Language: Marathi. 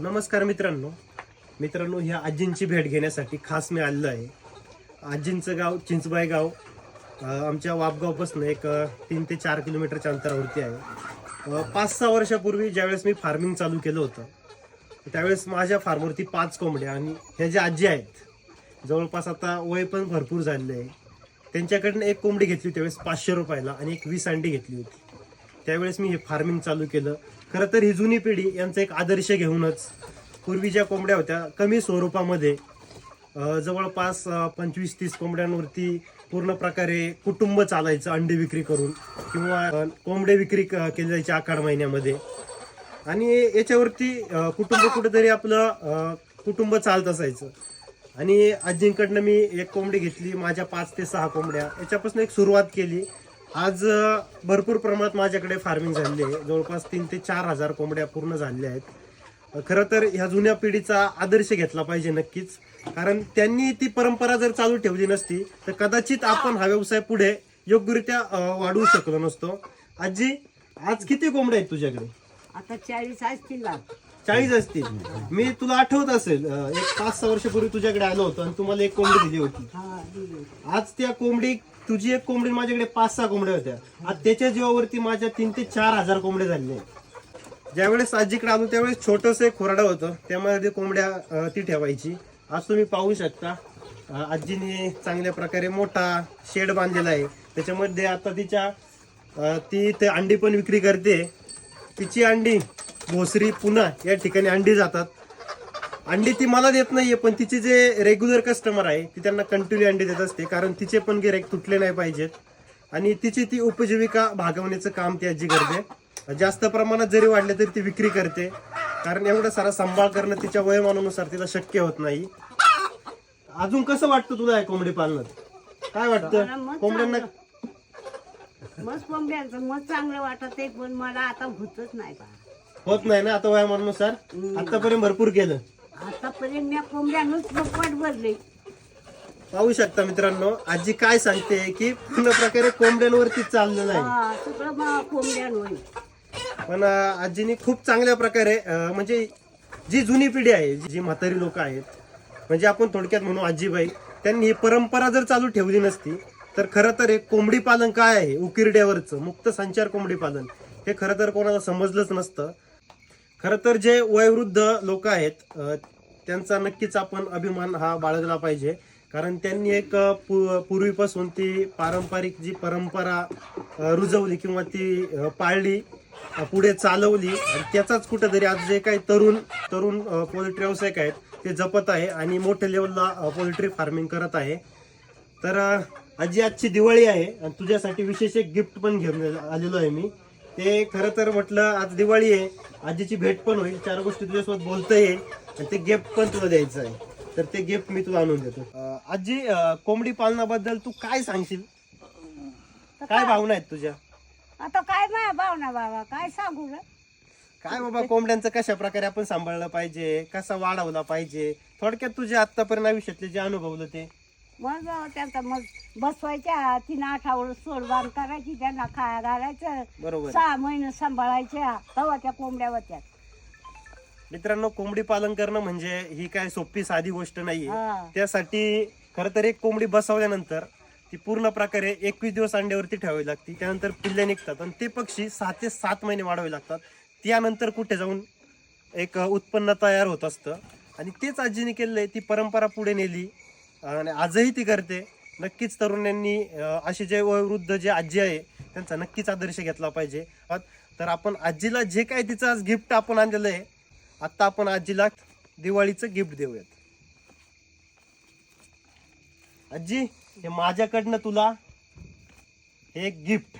नमस्कार मित्रांनो. मित्रांनो ह्या आजींची भेट घेण्यासाठी खास मी आलेलो आहे. आजींचं गाव चिंचबाई गाव. आमच्या वापगावपासून एक तीन ते चार किलोमीटरच्या अंतरावरती आहे. पाच सहा वर्षापूर्वी ज्यावेळेस मी फार्मिंग चालू केलं होतं त्यावेळेस माझ्या फार्मवरती पाच कोंबड्या आणि ह्या ज्या आजी आहेत जवळपास आता वय पण भरपूर झालेलं आहे. त्यांच्याकडनं एक कोंबडी घेतली त्यावेळेस पाचशे रुपयाला आणि एक वीस अंडी घेतली होती. त्यावेळेस मी हे फार्मिंग चालू केलं. खरं तर ही जुनी पिढी यांचा एक आदर्श घेऊनच पूर्वी ज्या कोंबड्या होत्या कमी स्वरूपामध्ये जवळपास पंचवीस तीस कोंबड्यांवरती पूर्ण प्रकारे कुटुंब चालायचं अंडी विक्री करून किंवा कोंबडे विक्री क- केली जायची आखाड महिन्यामध्ये. आणि याच्यावरती कुटुंब कुठेतरी आपलं कुटुंब चालत असायचं. आणि आजींकडनं मी एक कोंबडी घेतली माझ्या पाच ते सहा कोंबड्या. याच्यापासून एक सुरुवात केली. आज भरपूर प्रमाणात माझ्याकडे फार्मिंग झालेली आहे. जवळपास तीन ते चार हजार कोंबड्या पूर्ण झालेल्या आहेत. खरं तर ह्या जुन्या पिढीचा आदर्श घेतला पाहिजे नक्कीच. कारण त्यांनी ती परंपरा जर चालू ठेवली नसती तर कदाचित आपण हा व्यवसाय पुढे योग्यरित्या वाढवू शकलो नसतो. आजी आज किती कोंबड्या आहेत तुझ्याकडे? आता चाळीस असतील चाळीस असतील. मी तुला आठवत असेल एक पाच सहा वर्षापूर्वी तुझ्याकडे आलो होतो आणि तुम्हाला एक कोंबडी दिली होती. हा. आज त्या कोंबडी तुझी एक कोंबडी माझ्याकडे पाच सहा कोंबड्या होत्या. आज त्याच्या जीवावरती माझ्या तीन ते चार हजार कोंबड्या झाले ज्यावेळेस आजीकडे आलो त्यावेळेस छोटस एक खोराडा होतं. त्यामध्ये कोंबड्या अं, ती ठेवायची. आज तुम्ही पाहू शकता. अं, आजीने चांगल्या प्रकारे मोठा शेड बांधलेला आहे. त्याच्यामध्ये आता तिच्या अं, ती ते अंडी पण विक्री करते. तिची अंडी भोसरी पुन्हा या ठिकाणी अंडी जातात. अंडी ती मला देत नाहीये पण तिचे जे रेग्युलर कस्टमर आहे ती त्यांना कंटिन्यू अंडी देत असते कारण तिचे पण गिराईक तुटले नाही पाहिजेत. आणि तिची ती उपजीविका भागवण्याचं काम ती आजी करते. जास्त प्रमाणात जरी वाढले तरी ती विक्री करते. कारण एवढं सारा सांभाळ करणं तिच्या वयमानानुसार तिला शक्य होत नाही. अजून कसं वाटतं तुला या कोंबडी पालनात? काय वाटतं? कोंबड्यांना मस्त कोंबड्यांचं मग चांगलं वाटत आहे पण मला आता होतच नाही बा. होत नाही ना आता वयामानानुसार? आतापर्यंत भरपूर केलं. आतापर्यंत मी कोंबड्यांनाच पोट भरले पाहू शकता मित्रांनो आजी काय सांगते की पूर्ण प्रकारे कोंबड्यांवरती चाललं नाही. हा सगळं मग कोंबड्यांवर. पण अं, आजीनी खूप चांगल्या प्रकारे अं, म्हणजे जी जुनी पिढी आहे जी म्हातारी लोक आहेत म्हणजे आपण थोडक्यात म्हणू आजीबाई त्यांनी ही परंपरा जर चालू ठेवली नसती तर खरं तर एक कोंबडी पालन काय आहे? उकिरड्यावरचं मुक्त संचार कोंबडी पालन. हे खरं तर कोणाला समजलंच नसतं. खरं तर जे वयोवृद्ध लोक आहेत त्यांचा नक्कीच आपण अभिमान हा बाळगला पाहिजे. कारण त्यांनी एक पूर्वीपासून ती पारंपरिक जी परंपरा रुजवली किंवा ती पाळली पुढे चालवली आणि त्याचाच कुठेतरी आज जे काही तरुण तरुण पोल्ट्री व्यावसायिक आहेत ते जपत आहे आणि मोठ्या लेवलला पोल्ट्री फार्मिंग करत आहे. तर आजी आजची दिवाळी आहे आणि तुझ्यासाठी विशेष एक गिफ्ट पण घेऊन आलेलो आहे मी. ते खरं तर म्हटलं आज दिवाळी आहे. आजीची भेट पण होईल. चार गोष्टी तुझ्यासोबत बोलता येईल आणि ते गिफ्ट पण तुला द्यायचं आहे तर ते गिफ्ट मी तुला आणून देतो. अं, आजी अं, कोंबडी पालनाबद्दल तू काय सांगशील? काय भावना आहेत तुझ्या? आता काय माझ्या भावना बाबा? काय सांगू ग? काय बाबा कोंबड्यांचं कशा प्रकारे आपण सांभाळलं पाहिजे? कसा वाढवला पाहिजे? थोडक्यात तुझ्या आतापर्यंत आयुष्यातले जे अनुभवलं ते. मग त्यांचा मग बसवायच्या तीन आठावर सोडबान करायची त्यांना खाया घालायचं. बरोबर. सहा महिने सांभाळायच्या तेव्हा त्या कोंबड्या होत्या. मित्रांनो कोंबडी पालन करणं म्हणजे ही काय सोपी साधी गोष्ट नाहीये. हा. त्यासाठी खरं तर एक कोंबडी बसवल्यानंतर ती पूर्ण प्रकारे एकवीस दिवस अंड्यावरती ठेवावी लागते. त्यानंतर पिल्ले निघतात आणि ते पक्षी सहा ते सात महिने वाढवावे लागतात. त्यानंतर कुठे जाऊन एक उत्पन्न तयार होत असतं. आणि तेच आजीने आहे ती परंपरा पुढे नेली. आणि आजही ती करते. नक्कीच तरुणांनी असे जे वयोवृद्ध जे आजी आहे त्यांचा नक्कीच आदर्श घेतला पाहिजे. तर आपण आजीला जे काय तिचं आज गिफ्ट आपण आणलेलं आहे आत्ता आपण आजीला दिवाळीचं गिफ्ट देऊयात. आजी हे माझ्याकडनं तुला हे गिफ्ट